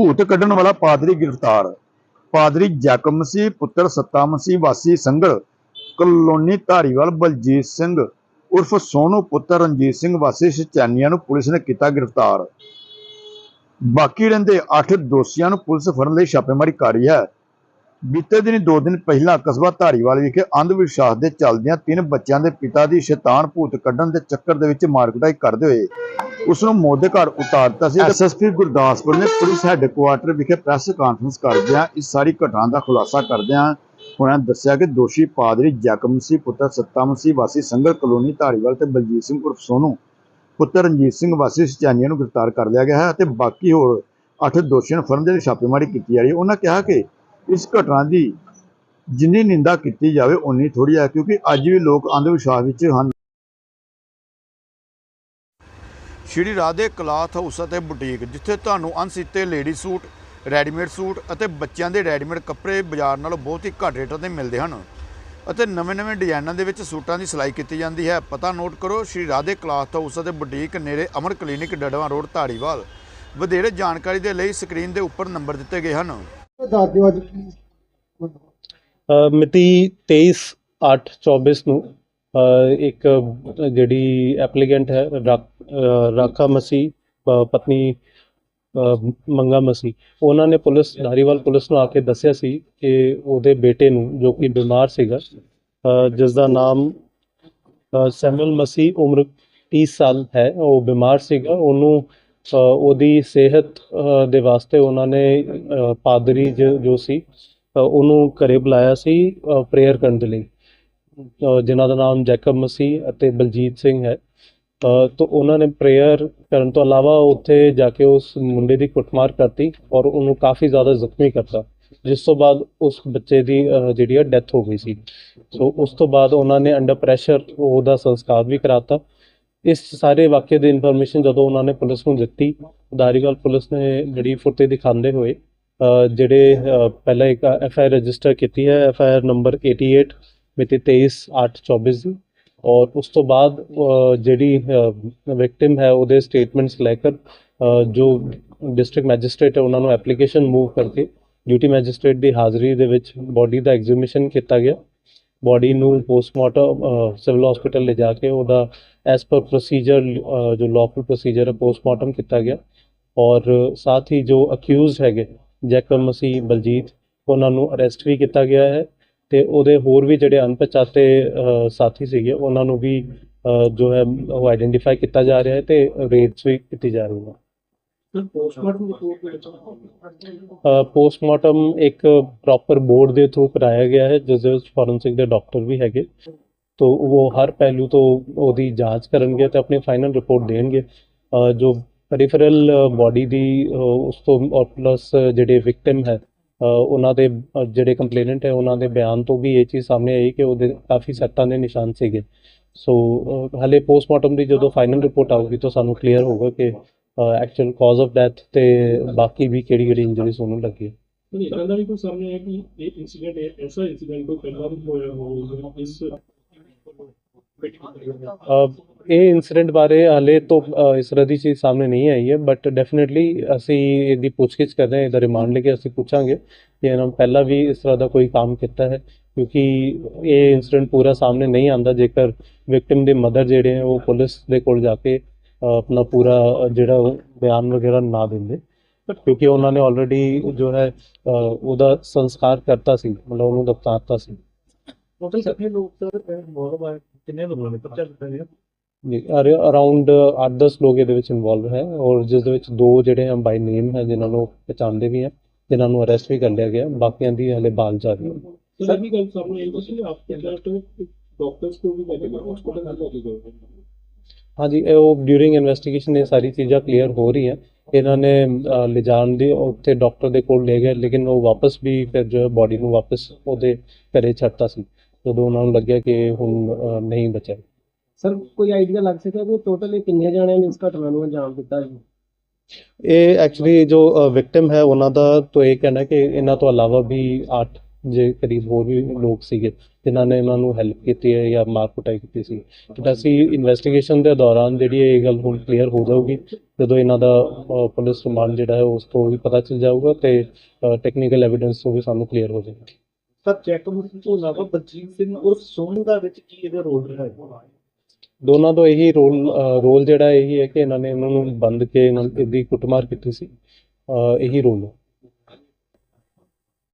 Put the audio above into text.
ਭੂਤ ਕੱਢਣ ਵਾਲਾ ਪਾਦਰੀ ਗ੍ਰਿਫਤਾਰ। ਪਾਦਰੀ ਜੈਕਬ ਮਸੀਹ ਪੁੱਤਰ ਸੱਤਾ ਮਸੀਹ ਵਾਸੀ ਸੰਗਲ, ਕਲੋਨੀ ਧਾਰੀਵਾਲ ਬਲਜੀਤ ਸਿੰਘ, ਉਰਫ ਸੋਨੂ ਪੁੱਤਰ ਰਣਜੀਤ ਸਿੰਘ, ਵਾਸੀ ਸਚੈਨੀਆਂ ਨੂੰ ਪੁਲਿਸ ਨੇ ਕੀਤਾ ਗ੍ਰਿਫਤਾਰ। ਬਾਕੀ ਰਹਿੰਦੇ 8 ਦੋਸ਼ੀਆਂ ਨੂੰ ਪੁਲਿਸ ਫੜਨ ਲਈ ਛਾਪੇਮਾਰੀ ਕਰ ਰਹੀ ਹੈ। ਬੀਤੇ ਦਿਨੀ ਦੋ ਦਿਨ ਪਹਿਲਾਂ ਕਸਬਾ ਧਾਰੀਵਾਲ ਵਿਖੇ ਅੰਧ ਵਿਸ਼ਵਾਸ ਦੇ ਚੱਲਦਿਆਂ ਤਿੰਨ ਬੱਚਿਆਂ ਦੇ ਪਿਤਾ ਦੀ ਸ਼ੈਤਾਨ ਭੂਤ ਕੱਢਣ ਦੇ ਚੱਕਰ ਦੇ ਵਿੱਚ ਮਾਰਕਟਾਈ ਕਰਦੇ ਹੋਏ ਉਸ ਨੂੰ ਦੇ ਘਰ ਉਤਾਰ ਦਿੱਤਾ ਸੀ ਐਸਐਸਪੀ ਗੁਰਦਾਸਪੁਰ ਨੇ ਪੁਲਿਸ ਹੈੱਡਕੁਆਰਟਰ ਵਿਖੇ ਪ੍ਰੈਸ ਕਾਨਫਰੰਸ ਕਰਦਿਆਂ ਇਸ ਸਾਰੀ ਘਟਨਾ ਦਾ ਖੁਲਾਸਾ ਕਰਦਿਆਂ ਉਹਨਾਂ ਦੱਸਿਆ ਕਿ ਦੋਸ਼ੀ ਪਾਦਰੀ ਜੈਕਮ ਮਸੀਹ ਪੁੱਤਰ ਸੱਤਾ ਮਸੀਹ ਵਾਸੀ ਸੰਗਲ ਕਲੋਨੀ ਧਾਰੀਵਾਲ ਤੇ ਬਲਜੀਤ ਸਿੰਘ ਉਰਫ ਸੋਨੂ ਪੁੱਤਰ ਰਣਜੀਤ ਸਿੰਘ ਵਾਸੀ ਸਚਾਨੀਆਂ ਨੂੰ ਗ੍ਰਿਫਤਾਰ ਕਰ ਲਿਆ ਗਿਆ ਹੈ ਅਤੇ ਬਾਕੀ ਹੋਰ 8 ਦੋਸ਼ੀਆਂ ਨੂੰ ਫੜਨ ਦੇ ਛਾਪੇਮਾਰੀ ਕੀਤੀ ਜਾ ਰਹੀ ਹੈ। ਉਹਨਾਂ ਕਿਹਾ ਕਿ ਇਸ ਘਟਨਾ ਦੀ ਜਿੰਨੀ ਨਿੰਦਾ ਕੀਤੀ ਜਾਵੇ ਉਨੀ ਥੋੜੀ ਹੈ ਕਿਉਂਕਿ ਅੱਜ ਵੀ ਲੋਕ ਅੰਧ ਵਿਸ਼ਵਾਸ ਵਿੱਚ ਹਨ। ਸ਼੍ਰੀ ਰਾਧੇ ਕਲਾਥ ਹਾਊਸ ਅਤੇ ਬੁਟੀਕ ਜਿੱਥੇ ਤੁਹਾਨੂੰ ਅਣਸੀਤੇ ਲੇਡੀ ਸੂਟ ਰੈਡੀਮੇਡ ਸੂਟ ਅਤੇ ਬੱਚਿਆਂ ਦੇ ਰੈਡੀਮੇਡ ਕੱਪੜੇ ਬਾਜ਼ਾਰ ਨਾਲੋਂ ਬਹੁਤ ਹੀ ਘੱਟ ਰੇਟਾਂ ਤੇ ਮਿਲਦੇ ਹਨ ਅਤੇ ਨਵੇਂ-ਨਵੇਂ ਡਿਜ਼ਾਈਨਾਂ ਦੇ ਵਿੱਚ ਸੂਟਾਂ ਦੀ ਸਿਲਾਈ ਕੀਤੀ ਜਾਂਦੀ ਹੈ। ਪਤਾ ਨੋਟ ਕਰੋ ਸ਼੍ਰੀ ਰਾਧੇ ਕਲਾਥ ਹਾਊਸ ਅਤੇ ਬੁਟੀਕ ਨੇੜੇ ਅਮਰ ਕਲੀਨਿਕ ਡੜਵਾ ਰੋਡ ਧਾਰੀਵਾਲ। ਵਧੇਰੇ ਜਾਣਕਾਰੀ ਦੇ ਲਈ ਸਕਰੀਨ ਦੇ ਉੱਪਰ ਨੰਬਰ ਦਿੱਤੇ ਗਏ ਹਨ। ਦੱਸ ਦਿਓ ਅੱਜ। ਅ, ਮਿਤੀ 23 8 24 ਨੂੰ ਇੱਕ ਜਿਹੜੀ ਐਪਲੀਕੈਂਟ ਹੈ ਰਾਖਾ ਮਸੀ ਪਤਨੀ ਮੰਗਾ ਮਸੀ। ਉਹਨਾਂ ਨੇ ਪੁਲਿਸ ਧਾਰੀਵਾਲ ਪੁਲਿਸ ਨੂੰ ਆ ਕੇ ਦੱਸਿਆ ਸੀ ਕਿ ਉਹਦੇ ਬੇਟੇ ਨੂੰ ਜੋ ਕਿ ਬਿਮਾਰ ਸੀਗਾ ਅ, ਜਿਸ ਦਾ ਨਾਮ ਅ, ਸੈਮੂਅਲ ਮਸੀ ਉਮਰ 30 ਸਾਲ ਹੈ ਉਹ ਬਿਮਾਰ ਸੀਗਾ। ਉਹਨੂੰ ਉਹਦੀ ਸਿਹਤ ਦੇ ਵਾਸਤੇ ਉਹਨਾਂ ਨੇ ਪਾਦਰੀ ਜੋ ਜੋ ਸੀ ਉਹਨੂੰ ਘਰੇ ਬੁਲਾਇਆ ਸੀ ਪ੍ਰੇਅਰ ਕਰਨ ਦੇ ਲਈ। ਅ, ਜਿਨ੍ਹਾਂ ਦਾ ਨਾਮ ਜੈਕਬ ਮਸੀਹ ਅਤੇ ਬਲਜੀਤ ਸਿੰਘ ਹੈ। ਤਾਂ ਉਹਨਾਂ ਨੇ ਪ੍ਰੇਅਰ ਕਰਨ ਤੋਂ ਇਲਾਵਾ ਉੱਥੇ ਜਾ ਕੇ ਉਸ ਮੁੰਡੇ ਦੀ ਕੁੱਟਮਾਰ ਕਰਤੀ ਔਰ ਉਹਨੂੰ ਕਾਫੀ ਜ਼ਿਆਦਾ ਜ਼ਖਮੀ ਕਰਤਾ, ਜਿਸ ਤੋਂ ਬਾਅਦ ਉਸ ਬੱਚੇ ਦੀ ਜਿਹੜੀ ਹੈ ਡੈਥ ਹੋ ਗਈ ਸੀ। ਸੋ ਉਸ ਤੋਂ ਬਾਅਦ ਉਹਨਾਂ ਨੇ ਅੰਡਰ ਪ੍ਰੈਸ਼ਰ ਉਹਦਾ ਸੰਸਕਾਰ ਵੀ ਕਰਾਤਾ। ਇਸ ਸਾਰੇ ਵਾਕਿਏ ਦੀ ਇਨਫੋਰਮੇਸ਼ਨ ਜਦੋਂ ਉਹਨਾਂ ਨੇ ਪੁਲਿਸ ਨੂੰ ਦਿੱਤੀ ਧਾਰੀਵਾਲ ਪੁਲਿਸ ਨੇ ਜਿਹੜੀ ਫੁਰਤੀ ਦਿਖਾਉਂਦੇ ਹੋਏ ਜਿਹੜੇ ਪਹਿਲਾਂ ਇੱਕ ਐਫ ਆਈ ਆਰ ਰਜਿਸਟਰ ਕੀਤੀ ਹੈ ਐਫ ਆਈ ਆਰ ਨੰਬਰ 88 ਮਿਤੀ 23 8 24 ਦੀ ਔਰ ਉਸ ਤੋਂ ਬਾਅਦ ਜਿਹੜੀ ਵਿਕਟਿਮ ਹੈ, ਉਹਦੇ ਸਟੇਟਮੈਂਟਸ ਲੈ ਕੇ ਜੋ ਡਿਸਟ੍ਰਿਕਟ ਮੈਜਿਸਟ੍ਰੇਟ ਹੈ, ਉਹਨਾਂ ਨੂੰ ਐਪਲੀਕੇਸ਼ਨ ਮੂਵ ਕਰਕੇ ਡਿਊਟੀ ਮੈਜਿਸਟ੍ਰੇਟ ਦੀ ਹਾਜ਼ਰੀ ਦੇ ਵਿੱਚ ਬੋਡੀ ਦਾ ਐਗਜ਼ੀਬਿਸ਼ਨ ਕੀਤਾ ਗਿਆ। ਬੋਡੀ ਨੂੰ ਪੋਸਟਮਾਰਟਮ ਸਿਵਲ ਹਸਪੀਟਲ ਲੈ ਜਾ ਕੇ ਉਹਦਾ ਐਸ ਪਰ ਪ੍ਰੋਸੀਜਰ ਜੋ ਲੌਫੁਲ ਪ੍ਰੋਸੀਜਰ ਹੈ ਪੋਸਟਮਾਰਟਮ ਕੀਤਾ ਗਿਆ। ਔਰ ਸਾਥ ਹੀ ਜੋ ਅਕਿਊਜ਼ਡ ਹੈਗੇ ਜੈਕਬ ਮਸੀਹ ਬਲਜੀਤ, ਉਹਨਾਂ ਨੂੰ ਅਰੈਸਟ ਵੀ ਕੀਤਾ ਗਿਆ ਹੈ। ਤੇ ਉਹਦੇ ਹੋਰ ਵੀ ਜਿਹੜੇ ਅਣਪਛਾਤੇ ਸਾਥੀ ਸੀਗੇ ਉਹਨਾਂ ਨੂੰ ਵੀ ਜੋ ਹੈ ਉਹ ਆਇਡੈਂਟੀਫਾਈ ਕੀਤਾ ਜਾ ਰਿਹਾ ਹੈ ਤੇ ਰੇਡਸ ਵੀ ਕੀਤੀ ਜਾ ਰਹੀ ਹੈ ਪੋਸਟਮਾਰਟਮ ਇੱਕ ਪ੍ਰੋਪਰ ਬੋਰਡ ਦੇ ਥਰੂ ਕਰਾਇਆ ਗਿਆ ਹੈ ਜਿਸ ਦੇ ਵਿੱਚ ਫੋਰੈਂਸਿਕ ਦੇ ਡਾਕਟਰ ਵੀ ਹੈਗੇ। ਤੋ ਉਹ ਹਰ ਪਹਿਲੂ ਤੋਂ ਉਹਦੀ ਜਾਂਚ ਕਰਨਗੇ ਤੇ ਆਪਣੀ ਫਾਈਨਲ ਰਿਪੋਰਟ ਦੇਣਗੇ। ਜੋ ਪੈਰੀਫਰਲ ਬਾਡੀ ਦੀ ਉਸ ਤੋਂ ਔਰ ਪਲੱਸ ਜਿਹੜੇ ਵਿਕਟਿਮ ਹੈ ਉਹਨਾਂ ਦੇ ਜਿਹੜੇ ਕੰਪਲੇਨੈਂਟ ਹੈ ਉਹਨਾਂ ਦੇ ਬਿਆਨ ਤੋਂ ਵੀ ਇਹ ਚੀਜ਼ ਸਾਹਮਣੇ ਆਈ ਕਿ ਉਹਦੇ ਕਾਫੀ ਸੱਟਾਂ ਦੇ ਨਿਸ਼ਾਨ ਸੀਗੇ ਸੋ ਹਲੇ ਪੋਸਟਮਾਰਟਮ ਦੀ ਜਦੋਂ ਫਾਈਨਲ ਰਿਪੋਰਟ ਆਊਗੀ ਤਾਂ ਸਾਨੂੰ ਕਲੀਅਰ ਹੋਊਗਾ ਕਿ ਐਕਚੁਅਲ ਕਾਜ਼ ਆਫ ਡੈਥ ਤੇ ਬਾਕੀ ਵੀ ਕਿਹੜੀ ਕਿਹੜੀ ਇੰਜਰੀਜ਼ ਉਹਨੂੰ ਲੱਗੀ ਹੈ। ਨਹੀਂ ਇਦਾਂ ਦਾ ਵੀ ਕੋਈ ਸਾਹਮਣੇ ਹੈ ਕਿ ਇਹ ਇਨਸੀਡੈਂਟ ਐਸਾ ਇਨਸੀਡੈਂਟ ਕੋਈ ਪਹਿਲਾਂ ਵੀ ਹੋਇਆ ਹੋਊਗਾ ਇਸ ਇਹ ਇਨਸੀਡੈਂਟ ਬਾਰੇ ਹਾਲੇ ਤੋਂ ਇਸ ਤਰ੍ਹਾਂ ਦੀ ਚੀਜ਼ ਸਾਹਮਣੇ ਨਹੀਂ ਆਈ ਹੈ ਬਟ ਡੈਫੀਨਿਟਲੀ ਅਸੀਂ ਇਹਦੀ ਪੁੱਛਗਿੱਛ ਕਰ ਰਹੇ ਹਾਂ, ਇਹਦਾ ਰਿਮਾਂਡ ਲੈ ਕੇ ਅਸੀਂ ਪੁੱਛਾਂਗੇ ਕਿ ਇਹਨਾਂ ਪਹਿਲਾਂ ਵੀ ਇਸ ਤਰ੍ਹਾਂ ਦਾ ਕੋਈ ਕੰਮ ਕੀਤਾ ਹੈ, ਕਿਉਂਕਿ ਇਹ ਇਨਸੀਡੈਂਟ ਪੂਰਾ ਸਾਹਮਣੇ ਨਹੀਂ ਆਂਦਾ ਜੇਕਰ ਵਿਕਟਿਮ ਦੇ ਮਦਰ ਜਿਹੜੇ ਹੈ, ਉਹ ਪੁਲਿਸ ਦੇ ਕੋਲ ਜਾ ਕੇ ਆਪਣਾ ਪੂਰਾ ਜਿਹੜਾ ਬਿਆਨ ਵਗੈਰਾ ਨਾ ਦਿੰਦੇ। ਕਿਉਂਕਿ ਉਹਨਾਂ ਨੇ ਆਲਰੇਡੀ ਜੋ ਹੈ ਉਹਦਾ ਸੰਸਕਾਰ ਕਰਤਾ ਸੀ, ਮਤਲਬ ਉਹਨੂੰ ਦਫਨਾਤਾ ਸੀ। ਟੋਟਲ ਕਿੰਨੇ ਲੋਕ ਸਰ? ਇਨਵੋਲਵ ਹੈ ਕਿੰਨੇ ਲੋਕਾਂ ਨੇ? ਪਰਚਾ ਦਿੱਤਾ ਅਰਾਊਂਡ 8-10 ਲੋਕ ਇਹਦੇ ਵਿੱਚ ਇਨਵੋਲਵ ਹੈ ਔਰ ਜਿਸ ਦੇ ਵਿੱਚ ਦੋ ਜਿਹੜੇ ਹਨ ਬਾਈ ਨੇਮ ਹੈ ਜਿਨ੍ਹਾਂ ਨੂੰ ਪਛਾਣਦੇ ਵੀ ਹੈ ਜਿਨ੍ਹਾਂ ਨੂੰ ਅਰੈਸਟ ਵੀ ਕਰ ਲਿਆ ਗਿਆ ਬਾਕੀਆਂ ਦੀ ਹਲੇ ਬਾਲ ਜਾ ਰਹੀ ਹੈ। ਸਰ ਵੀ ਗੱਲ ਸਾਹਮਣੇ ਆਈ ਸੀ ਆਪਕੇ ਡਾਕਟਰ ਡਾਕਟਰਸ ਕੋ ਵੀ ਲੈ ਕੇ ਹਸਪੀਟਲ ਨਾਲ ਲੈ ਕੇ ਗਏ ਹਾਂਜੀ ਉਹ ਡਿਊਰਿੰਗ ਇਨਵੈਸਟੀਗੇਸ਼ਨ ਇਹ ਸਾਰੀ ਚੀਜ਼ਾਂ ਕਲੀਅਰ ਹੋ ਰਹੀਆਂ ਇਹਨਾਂ ਨੇ ਲਿਜਾਣ ਦੀ ਉੱਥੇ ਡਾਕਟਰ ਦੇ ਕੋਲ ਲੈ ਗਏ ਲੇਕਿਨ ਉਹ ਵਾਪਸ ਵੀ ਫਿਰ ਜੋ ਬਾਡੀ ਨੂੰ ਵਾਪਸ ਉਹਦੇ ਘਰੇ ਛੱਡਤਾ ਸੀ। ਜਦੋਂ ਉਹਨਾਂ ਨੂੰ ਲੱਗਿਆ ਕਿ ਹੁਣ ਨਹੀਂ ਬਚਿਆ। ਸਰ ਕੋਈ ਆਈਡੀਆ ਲੱਗ ਸਕਦਾ ਕਿ ਟੋਟਲ ਕਿੰਨੇ ਜਾਣਿਆਂ ਨੇ ਇਸ ਘਟਨਾ ਨੂੰ ਅੰਜਾਮ ਦਿੱਤਾ ਜੀ? ਇਹ ਐਕਚੁਅਲੀ ਜੋ ਵਿਕਟਿਮ ਹੈ ਉਹਨਾਂ ਦਾ ਤਾਂ ਇਹ ਕਹਿਣਾ ਕਿ ਇਹਨਾਂ ਤੋਂ ਇਲਾਵਾ ਵੀ 8 ਜੇ ਕਰੀਬ ਹੋਰ ਵੀ ਲੋਕ ਸੀਗੇ ਜਿਨ੍ਹਾਂ ਨੇ ਇਹਨਾਂ ਨੂੰ ਹੈਲਪ ਕੀਤੀ ਹੈ ਜਾਂ ਮਾਰ ਕੁਟਾਈ ਕੀਤੀ ਸੀ। ਬਟ ਅਸੀਂ ਇਨਵੈਸਟੀਗੇਸ਼ਨ ਦੇ ਦੌਰਾਨ ਜਿਹੜੀ ਇਹ ਗੱਲ ਹੁਣ ਕਲੀਅਰ ਹੋ ਜਾਊਗੀ ਜਦੋਂ ਇਹਨਾਂ ਦਾ ਪੁਲਿਸ ਰਿਮਾਂਡ ਜਿਹੜਾ ਹੈ ਉਸ ਤੋਂ ਵੀ ਪਤਾ ਚੱਲ ਜਾਊਗਾ ਤੇ ਟੈਕਨੀਕਲ ਐਵੀਡੈਂਸ ਤੋਂ ਵੀ ਸਾਨੂੰ ਕਲੀਅਰ ਹੋ ਜਾਏਗਾ। ਸਰ ਜੈਕਮ ਤੋਂ ਇਲਾਵਾ ਬਲਜੀਤ ਸਿੰਘ ਉਰਫ ਸੋਨੂ ਦਾ ਵਿੱਚ ਕੀ ਇਹਦਾ ਰੋਲ ਰਿਹਾ ਹੈ? ਦੋਨਾਂ ਤੋਂ ਇਹੀ ਰੋਲ ਰੋਲ ਜਿਹੜਾ ਇਹੀ ਹੈ ਕਿ ਇਹਨਾਂ ਨੇ ਉਹਨਾਂ ਨੂੰ ਬੰਦ ਕੇ ਇਹਨਾਂ ਦੀ ਕੁੱਟਮਾਰ ਕੀਤੀ ਸੀ। ਇਹੀ ਰੋਲ ਹੈ।